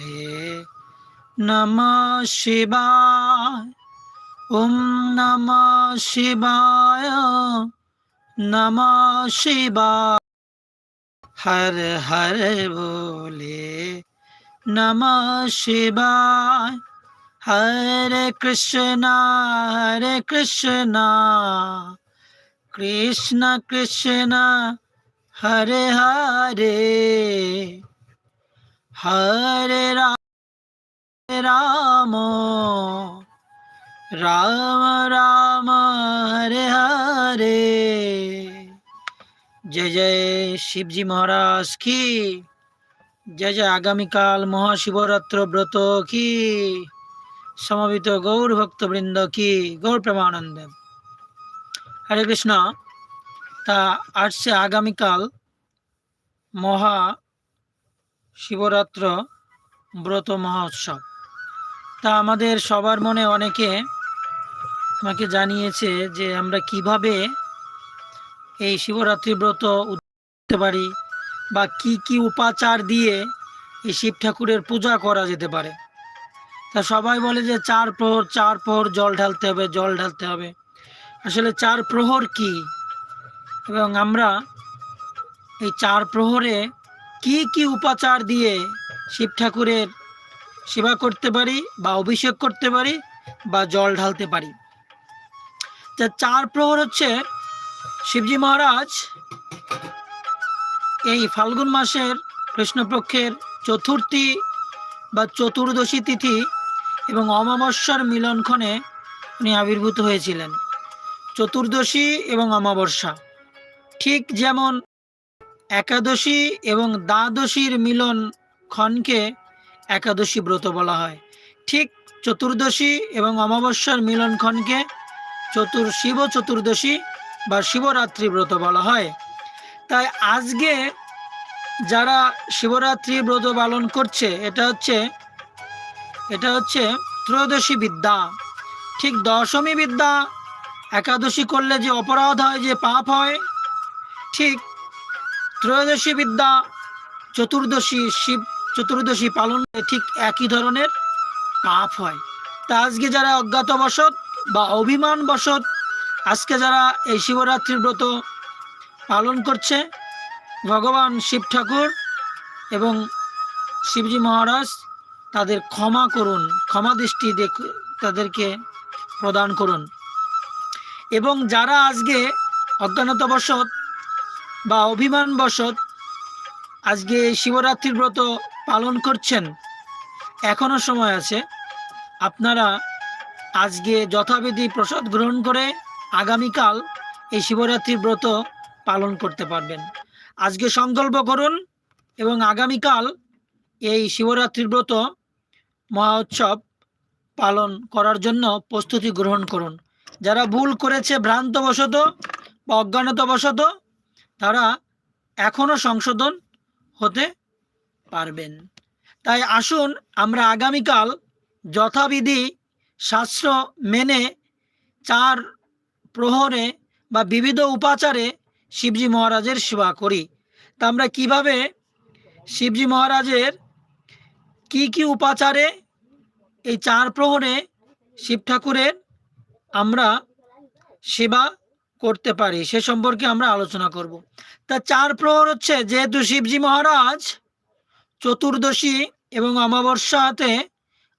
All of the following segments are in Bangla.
বলে, নম শিবায়, ওম নম শিবায় নম শিবায়। হর হর বলে, নম শিবায়, হরে কৃষ্ণ হরে কৃষ্ণ। কৃষ্ণ কৃষ্ণ, হরে হরে। হরে রাম। রাম রাম, হরে হরে। জয় জয় শিবজি মহারাজ কি? জয় জয় আগামীকাল মহাশিবরাত্র ব্রত কি? সমবেত গৌর ভক্তবৃন্দ কি? গৌর প্রেমানন্দ। হরে কৃষ্ণ। তা আসছে আগামীকাল মহা শিবরাত্র ব্রত মহোৎসব। তা আমাদের সবার মনে অনেকে আমাকে জানিয়েছে যে আমরা কীভাবে এই শিবরাত্রি ব্রত করতে পারি বা কি কি উপাচার দিয়ে এই শিব ঠাকুরের পূজা করা যেতে পারে। তা সবাই বলে যে চার প্রহর চার প্রহর জল ঢালতে হবে, জল ঢালতে হবে। আসলে চার প্রহর কি? এবং আমরা এই চার প্রহরে কি কি উপাচার দিয়ে শিব ঠাকুরের সেবা করতে পারি বা অভিষেক করতে পারি বা জল ঢালতে পারি? তা চার প্রহর হচ্ছে শিবজি মহারাজ এই ফাল্গুন মাসের কৃষ্ণপক্ষের চতুর্থী বা চতুর্দশী তিথি এবং অমাবস্যার মিলনক্ষণে উনি আবির্ভূত হয়েছিলেন। চতুর্দশী এবং অমাবস্যা ঠিক যেমন একাদশী এবং দ্বাদশীর মিলন ক্ষণকে একাদশী ব্রত বলা হয়। ঠিক চতুর্দশী এবং অমাবস্যার মিলনক্ষণকে চতুর, শিব চতুর্দশী বা শিবরাত্রি ব্রত বলা হয়। তাই আজকে যারা শিবরাত্রি ব্রত পালন করছে, এটা হচ্ছে এটা হচ্ছে ত্রয়োদশী বিদ্যা। ঠিক দশমী বিদ্যা একাদশী করলে যে অপরাধ হয়, যে পাপ হয়, ঠিক ত্রয়োদশী বিদ্যা, চতুর্দশী শিব, চতুর্দশী পালন ঠিক একই ধরনের পাপ হয়। তা আজকে যারা অজ্ঞাতবশত বা অভিমান অভিমানবশত আজকে যারা এই শিবরাত্রির ব্রত পালন করছে, ভগবান শিব ঠাকুর এবং শিবজি মহারাজ তাদের ক্ষমা করুন, ক্ষমা দৃষ্টি দেখ, তাদেরকে প্রদান করুন। এবং যারা আজকে অজ্ঞানতাবশত বা অভিমান অভিমানবশত আজকে শিবরাত্রির ব্রত পালন করছেন। এখনও সময় আছে। আপনারা আজকে যথাবিধি প্রসাদ গ্রহণ করে আগামীকাল এই শিবরাত্রির ব্রত পালন করতে পারবেন। আজকে সংকল্প করুন এবং আগামীকাল এই শিবরাত্রির ব্রত মহা উৎসব পালন করার জন্য প্রস্তুতি গ্রহণ করুন। যারা ভুল করেছে, ভ্রান্তবশত বা অজ্ঞানতাবশত তারা এখনও সংশোধন হতে পারবেন। তাই আসুন আমরা আগামীকাল যথাবিধি শাস্ত্র মেনে চার প্রহরে বা বিবিধ উপাচারে শিবজি মহারাজের সেবা করি। তা আমরা কীভাবে শিবজি মহারাজের কি কি উপাচারে এই চার প্রহরে শিব ঠাকুরের আমরা সেবা করতে পারি, সে সম্পর্কে আমরা আলোচনা করব। তা চার প্রহর হচ্ছে, যেহেতু শিবজি মহারাজ চতুর্দশী এবং অমাবস্যাতে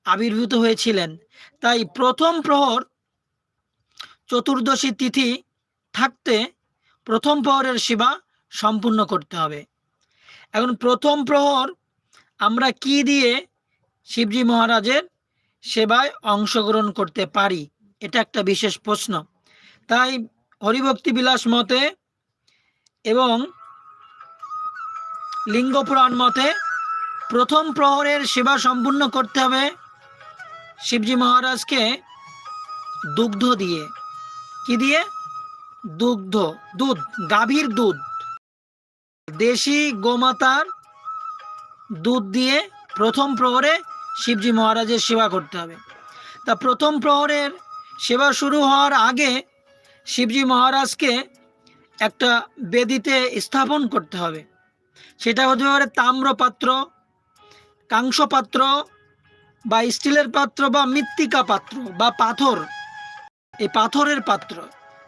আবির্ভূত হয়েছিলেন, তাই প্রথম প্রহর চতুর্দশী তিথি থাকতে প্রথম প্রহরের সেবা সম্পূর্ণ করতে হবে। এখন প্রথম প্রহর আমরা কি দিয়ে শিবজি মহারাজের সেবায় অংশগ্রহণ করতে পারি, এটা একটা বিশেষ প্রশ্ন। তাই হরিভক্তি বিলাস মতে এবং লিঙ্গ পুরাণ মতে প্রথম প্রহরের সেবা সম্পূর্ণ করতে হবে শিবজি মহারাজকে দুগ্ধ দিয়ে। কি দিয়ে? দুগ্ধ, দুধ, গাভীর দুধ। দেশি গোমাতার দুধ দিয়ে প্রথম প্রহরে শিবজি মহারাজের সেবা করতে হবে। তা প্রথম প্রহরের সেবা শুরু হওয়ার আগে শিবজি মহারাজকে একটা বেদিতে স্থাপন করতে হবে। সেটা হতে পারে তাম্রপাত্র কাংস পাত্র বা স্টিলের পাত্র বা মৃত্তিকা পাত্র বা পাথর। এই পাথরের পাত্র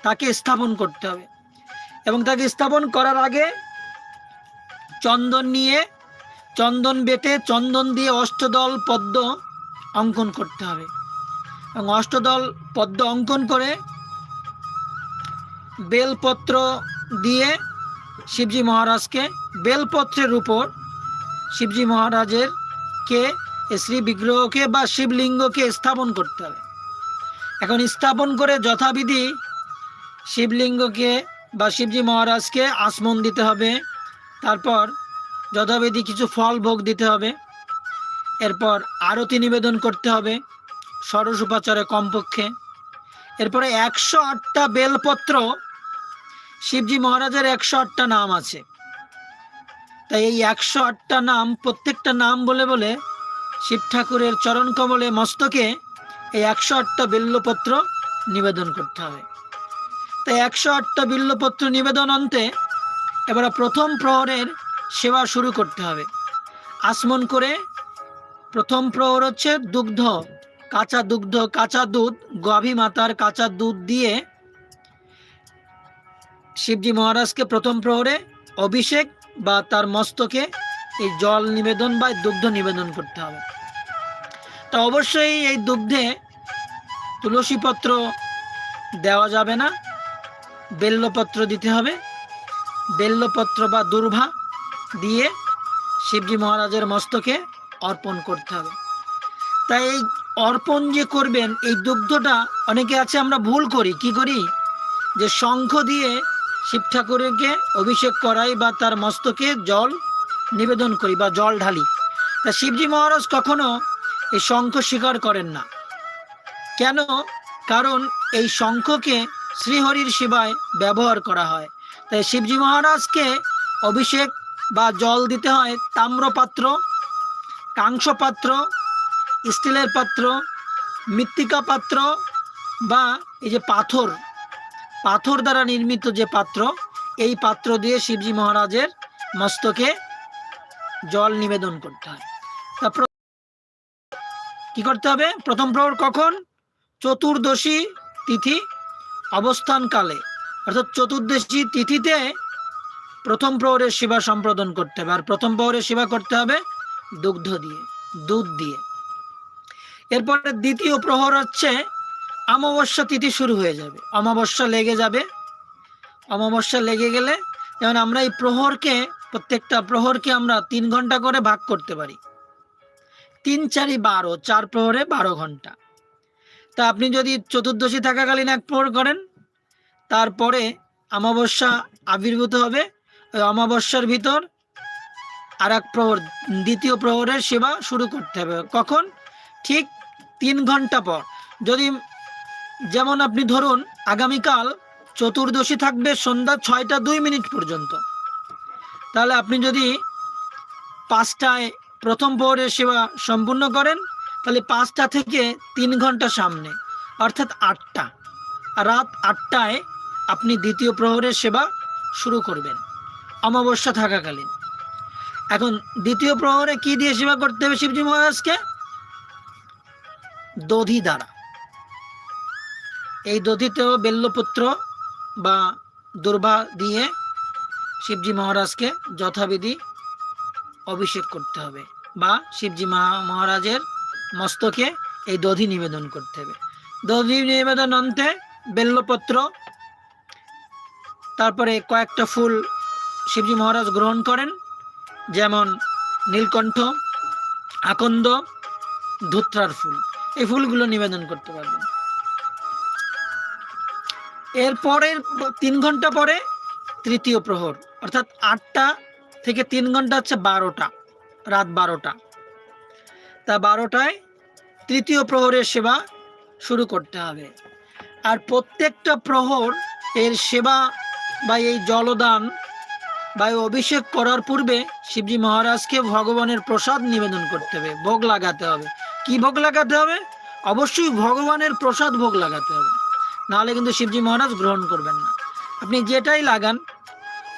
তাকে স্থাপন করতে হবে। এবং তাকে স্থাপন করার আগে চন্দন নিয়ে, চন্দন বেটে, চন্দন দিয়ে অষ্টদল পদ্ম অঙ্কন করতে হবে। এবং অষ্টদল পদ্ম অঙ্কন করে বেলপত্র দিয়ে শিবজি মহারাজকে, বেলপত্রের উপর শিবজি মহারাজের কে, শ্রী বিগ্রহকে বা শিবলিঙ্গকে স্থাপন করতে হবে। এখন স্থাপন করে যথাবিধি শিবলিঙ্গকে বা শিবজি মহারাজকে আসমন দিতে হবে, তারপর যথাবিধি কিছু ফল ভোগ দিতে হবে, এরপর আরতি নিবেদন করতে হবে, ষোড়শ উপাচারে কমপক্ষে। এরপরে একশো আটটা বেলপত্র শিবজি মহারাজের একশো আটটা নাম আছে। তাই এই একশো আটটা নাম প্রত্যেকটা নাম বলে বলে শিব ঠাকুরের চরণ কমলে মস্তকে এই একশো আটটা বিল্লপত্র নিবেদন করতে হবে। তাই একশো আটটা বিল্লপত্র নিবেদন অন্তে এবার প্রথম প্রহরের সেবা শুরু করতে হবে। আসমন করে প্রথম প্রহর হচ্ছে দুগ্ধ। কাঁচা দুগ্ধ, কাঁচা দুধ গাভী মাতার কাঁচা দুধ দিয়ে শিবজি মহারাজকে প্রথম প্রহরে অভিষেক বা তার মস্তকে এই জল নিবেদন বা দুগ্ধ নিবেদন করতে হবে। তা অবশ্যই এই দুগ্ধে তুলসী পত্র দেওয়া যাবে না, বেল্লপত্র দিতে হবে, বেল্লপত্র বা দুর্ভা দিয়ে শিবজি মহারাজের মস্তকে অর্পণ করতে হবে। তাই এই অর্পণ যে করবেন, এই দুগ্ধটা অনেকে আছে আমরা ভুল করি। কি করি? যে শঙ্খ দিয়ে শিব ঠাকুরকে অভিষেক করাই বা তার মস্তকে জল নিবেদন করি বা জল ঢালি। তা শিবজি মহারাজ কখনো এই শঙ্খ স্বীকার করেন না। কেন? কারণ এই শঙ্খকে শ্রীহরির সেবায় ব্যবহার করা হয়। তাই শিবজি মহারাজকে অভিষেক বা জল দিতে হয় তাম্রপাত্র কাংস পাত্র স্টিলের পাত্র, মৃত্তিকা পাত্র বা এই যে পাথর পাথর দ্বারা নির্মিত যে পাত্র, এই পাত্র দিয়ে শিবজি মহারাজের মস্তকে জল নিবেদন করতে হয়। কি করতে হবে? প্রথম প্রহর কখন? চতুর্দশী তিথি অবস্থানকালে। অর্থাৎ চতুর্দশী তিথিতে প্রথম প্রহরের সেবা সম্পাদন করতে হবে। আর প্রথম প্রহরের সেবা করতে হবে দুগ্ধ দিয়ে, দুধ দিয়ে। এরপরে দ্বিতীয় প্রহর হচ্ছে অমাবস্যা তিথি শুরু হয়ে যাবে। অমাবস্যা লেগে যাবে। অমাবস্যা লেগে গেলে যেমন আমরা এই প্রহরকে, প্রত্যেকটা প্রহরকে আমরা তিন ঘণ্টা করে ভাগ করতে পারি। তিন চারি বারো, চার প্রহরে বারো ঘণ্টা। তা আপনি যদি চতুর্দশী থাকাকালীন এক প্রহর করেন, তারপরে অমাবস্যা আবির্ভূত হবে, ওই অমাবস্যার ভিতর আর এক প্রহর, দ্বিতীয় প্রহরের সেবা শুরু করতে হবে। কখন? ঠিক ঘণ্টা পর। যদি যেমন আপনি ধরুন, আগামীকাল চতুর্দশী থাকবে সন্ধ্যা ছয়টা দুই মিনিট পর্যন্ত। তাহলে আপনি যদি পাঁচটায় প্রথম প্রহরের সেবা সম্পূর্ণ করেন, তাহলে পাঁচটা থেকে তিন ঘণ্টা সামনে, অর্থাৎ আটটা। রাত আটটায় আপনি দ্বিতীয় প্রহরের সেবা শুরু করবেন, অমাবস্যা থাকাকালীন। এখন দ্বিতীয় প্রহরে কি দিয়ে সেবা করতে হবে শিবজি মহারাজকে? দধি দ্বারা এই দধিতেও বেল্লপুত্র বা দুর্বা দিয়ে শিবজি মহারাজকে যথাবিধি অভিষেক করতে হবে বা শিবজি মহা- মহারাজের মস্তকে এই দধি নিবেদন করতে হবে। দধি নিবেদন অন্তে বেল্লপত্র, তারপরে কয়েকটা ফুল শিবজি মহারাজ গ্রহণ করেন, যেমন নীলকণ্ঠ, আকন্দ, ধুত্রার ফুল। এই ফুলগুলো নিবেদন করতে পারবেন। এর পরের তিন ঘণ্টা পরে তৃতীয় প্রহর, অর্থাৎ আটটা থেকে তিন ঘণ্টা হচ্ছে বারোটা, রাত বারোটা। তা বারোটায় তৃতীয় প্রহরের সেবা শুরু করতে হবে। আর প্রত্যেকটা প্রহর এর সেবা বা এই জলদান বা এই অভিষেক করার পূর্বে শিবজি মহারাজকে ভগবানের প্রসাদ নিবেদন করতে হবে, ভোগ লাগাতে হবে। কি ভোগ লাগাতে হবে? অবশ্যই ভগবানের প্রসাদ ভোগ লাগাতে হবে। নাহলে কিন্তু শিবজি মহারাজ গ্রহণ করবেন না। আপনি যেটাই লাগান,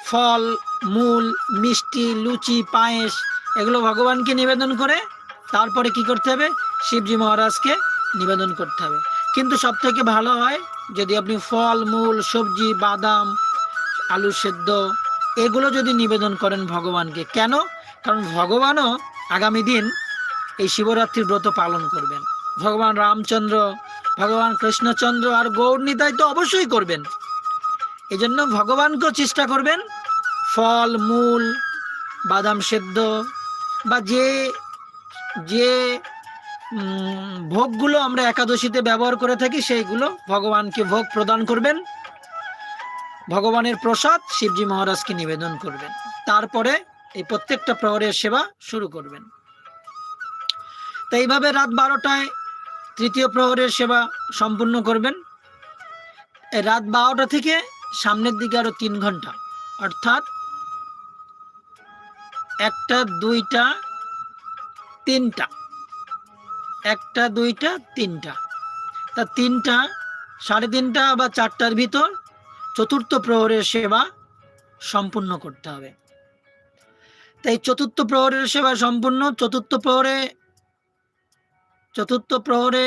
ফল, মূল, মিষ্টি, লুচি, পায়েস, এগুলো ভগবানকে নিবেদন করে তারপরে কি করতে হবে? শিবজি মহারাজকে নিবেদন করতে হবে। কিন্তু সব থেকে ভালো হয়, যদি আপনি ফল, মূল, সবজি, বাদাম, আলু সেদ্ধ এগুলো যদি নিবেদন করেন ভগবানকে, কেন? কারণ ভগবানও আগামী দিন এই শিবরাত্রির ব্রত পালন করবেন। ভগবান রামচন্দ্র, ভগবান কৃষ্ণচন্দ্র আর গৌরনিতাই তো অবশ্যই করবেন। এই জন্য ভগবানকেও চেষ্টা করবেন ফল, মূল, বাদাম সেদ্ধ বা যে যে ভোগগুলো আমরা একাদশীতে ব্যবহার করে থাকি, সেইগুলো ভগবানকে ভোগ প্রদান করবেন। ভগবানের প্রসাদ শিবজি মহারাজকে নিবেদন করবেন। তারপরে এই প্রত্যেকটা প্রহরের সেবা শুরু করবেন। তো এইভাবে রাত বারোটায় তৃতীয় প্রহরের সেবা সম্পূর্ণ করবেন। রাত বারোটা থেকে সামনের দিকে আরও তিন ঘণ্টা। অর্থাৎ একটা, দুইটা, তিনটা। একটা, দুইটা, তিনটা। তা তিনটা, সাড়ে তিনটা বা চারটার ভিতর চতুর্থ প্রহরের সেবা সম্পূর্ণ করতে হবে। তাই চতুর্থ প্রহরের সেবা সম্পূর্ণ, চতুর্থ প্রহরে চতুর্থ প্রহরে,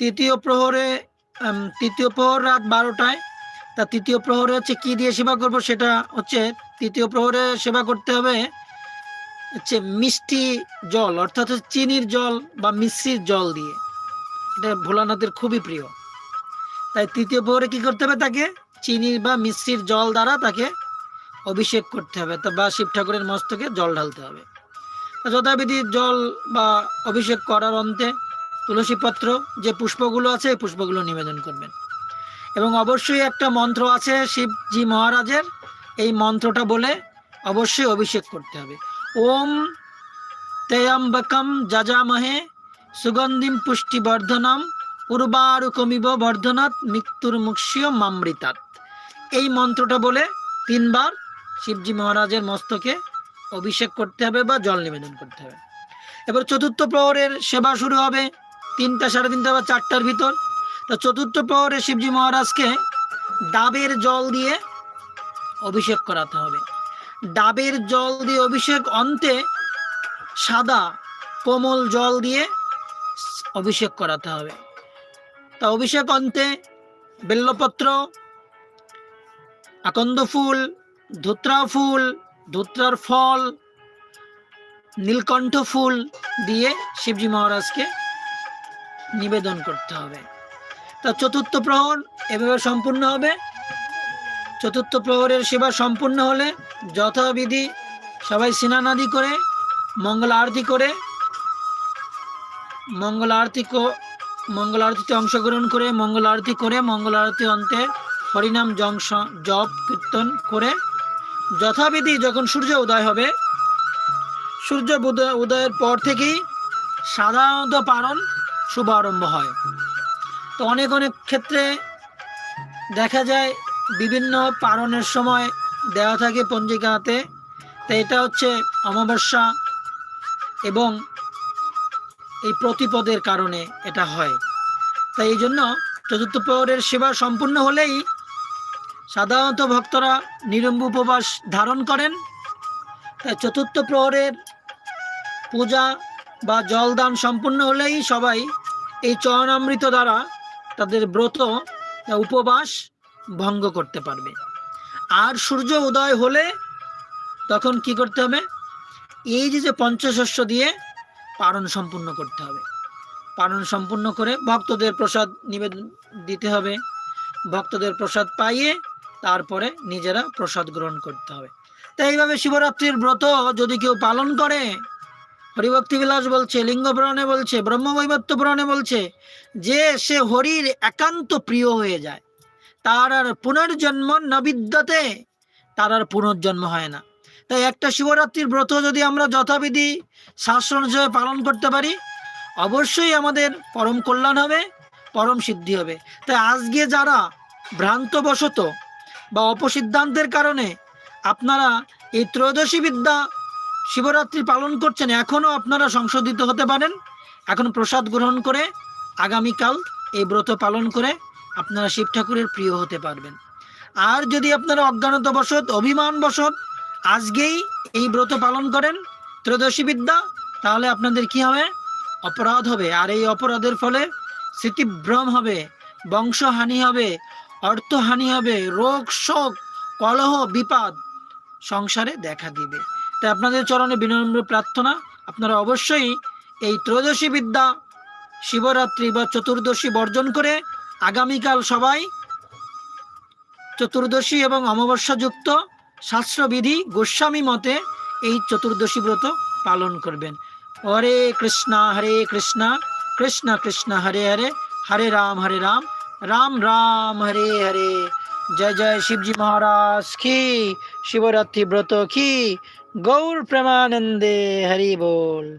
তৃতীয় প্রহরে তৃতীয় প্রহর রাত বারোটায়, তা তৃতীয় প্রহরে হচ্ছে কি দিয়ে সেবা করব সেটা হচ্ছে তৃতীয় প্রহরে সেবা করতে হবে হচ্ছে মিষ্টি জল, অর্থাৎ চিনির জল বা মিশ্রির জল দিয়ে। এটা ভোলানাথের খুবই প্রিয়। তাই তৃতীয় প্রহরে কি করতে হবে তাকে? চিনি বা মিশ্রির জল দ্বারা তাকে অভিষেক করতে হবে। বা শিব ঠাকুরের মস্তকে জল ঢালতে হবে। যথাবিধি জল বা অভিষেক করার অন্তে তুলসী পত্র যে পুষ্পগুলো আছে, এই পুষ্পগুলো নিবেদন করবেন। এবং অবশ্যই একটা মন্ত্র আছে শিবজি মহারাজের, এই মন্ত্রটা বলে অবশ্যই অভিষেক করতে হবে। ওম তেয়াম্বকম যজামহে সুগন্ধিম পুষ্টিবর্ধনম উর্বারুকমিব বর্ধনাৎ মৃত্যুর মুক্ষীয় মামৃতাৎ এই মন্ত্রটা বলে তিনবার শিবজি মহারাজের মস্তকে অভিষেক করতে হবে বা জল নিবেদন করতে হবে। এবার চতুর্থ প্রহরের সেবা শুরু হবে তিনটা সাড়ে তিনটা বা চারটার ভিতর। তো চতুর্থ প্রহরে শিবজি মহারাজকে ডাবের জল দিয়ে অভিষেক করাতে হবে। ডাবের জল দিয়ে অভিষেক অন্তে সাদা কোমল জল দিয়ে অভিষেক করাতে হবে। তা অভিষেক অন্তে বেল্লপত্র, আকন্দ ফুল, ধুত্রা ফুল, ধুত্রার ফল, নীলকণ্ঠ ফুল দিয়ে শিবজি মহারাজকে নিবেদন করতে হবে। তা চতুর্থ প্রহর এভাবে সম্পূর্ণ হবে। চতুর্থ প্রহরের সেবা সম্পূর্ণ হলে যথাবিধি সবাই স্নানাদি করে মঙ্গল আরতি করে মঙ্গল আরতি মঙ্গল আরতিতে অংশগ্রহণ করে মঙ্গল আরতি করে মঙ্গল আরতি অন্তে হরিনাম জংশ জপ, কীর্তন করে। যথাবিধি যখন সূর্য উদয় হবে, সূর্য উদয় উদয়ের পর থেকেই সাধারণত পারণ শুভ আরম্ভ হয়। তো অনেক অনেক ক্ষেত্রে দেখা যায় বিভিন্ন পারণের সময় দেওয়া থাকে পঞ্জিকাতে। তো এটা হচ্ছে অমাবস্যা এবং এই প্রতিপদের কারণে এটা হয়। তাই এই জন্য চতুর্থ প্রহরের সেবা সম্পূর্ণ হলেই সাধারণত ভক্তরা নিরম্ব উপবাস ধারণ করেন। তাই চতুর্থ প্রহরের পূজা বা জলদান সম্পূর্ণ হলেই সবাই এই চরণামৃত দ্বারা তাদের ব্রত উপবাস ভঙ্গ করতে পারবে। আর সূর্য উদয় হলে তখন কি করতে হবে? এই যে যে পঞ্চশস্য দিয়ে পারণ সম্পূর্ণ করতে হবে। পালন সম্পূর্ণ করে ভক্তদের প্রসাদ নিবেদন দিতে হবে। ভক্তদের প্রসাদ পাইয়ে তারপরে নিজেরা প্রসাদ গ্রহণ করতে হবে। তাই এইভাবে শিবরাত্রির ব্রত যদি কেউ পালন করে হরিভক্তি বিলাস বলছে লিঙ্গ পুরাণে বলছে ব্রহ্মবৈবত্য পুরাণে বলছে, যে সে হরির একান্ত প্রিয় হয়ে যায়, তার আর পুনর্জন্ম না বিদ্যতে, তার আর পুনর্জন্ম হয় না। তাই একটা শিবরাত্রির ব্রত যদি আমরা যথাবিধি শাস্ত্র হিসেবে পালন করতে পারি, অবশ্যই আমাদের পরম কল্যাণ হবে, পরম সিদ্ধি হবে। তাই আজকে যারা ভ্রান্তবশত বা অপসিদ্ধান্তের কারণে আপনারা এই ত্রয়োদশী বিদ্যা শিবরাত্রি পালন করছেন, এখনও আপনারা সংশোধিত হতে পারেন। এখন প্রসাদ গ্রহণ করে আগামীকাল এই ব্রত পালন করে আপনারা শিব ঠাকুরের প্রিয় হতে পারবেন। আর যদি আপনারা অজ্ঞানতাবশত, অভিমানবশত আজকেই এই ব্রত পালন করেন ত্রয়োদশী বিদ্যা, তাহলে আপনাদের কি হবে? অপরাধ হবে। আর এই অপরাধের ফলে স্মৃতিভ্রম হবে, বংশহানি হবে, অর্থহানি হবে, রোগ, শোক, কলহ, বিপদ সংসারে দেখা দিবে। তাই আপনাদের চরণে বিনম্র প্রার্থনা। আপনারা অবশ্যই এই ত্রয়োদশী বিদ্যা, শিবরাত্রি বা চতুর্দশী বর্জন করে আগামীকাল সবাই চতুর্দশী এবং অমাবস্যাযুক্ত শাস্ত্রবিধি গোস্বামী মতে এই চতুর্দশী ব্রত পালন করবেন। হরে কৃষ্ণা হরে কৃষ্ণা, কৃষ্ণ কৃষ্ণ, হরে হরে হরে রাম হরে রাম রাম রাম, হরে হরে। জয় জয় শিবজি মহারাজ কি? শিবরাত্রি ব্রত কি? গৌর প্রেমানন্দে হরি বল।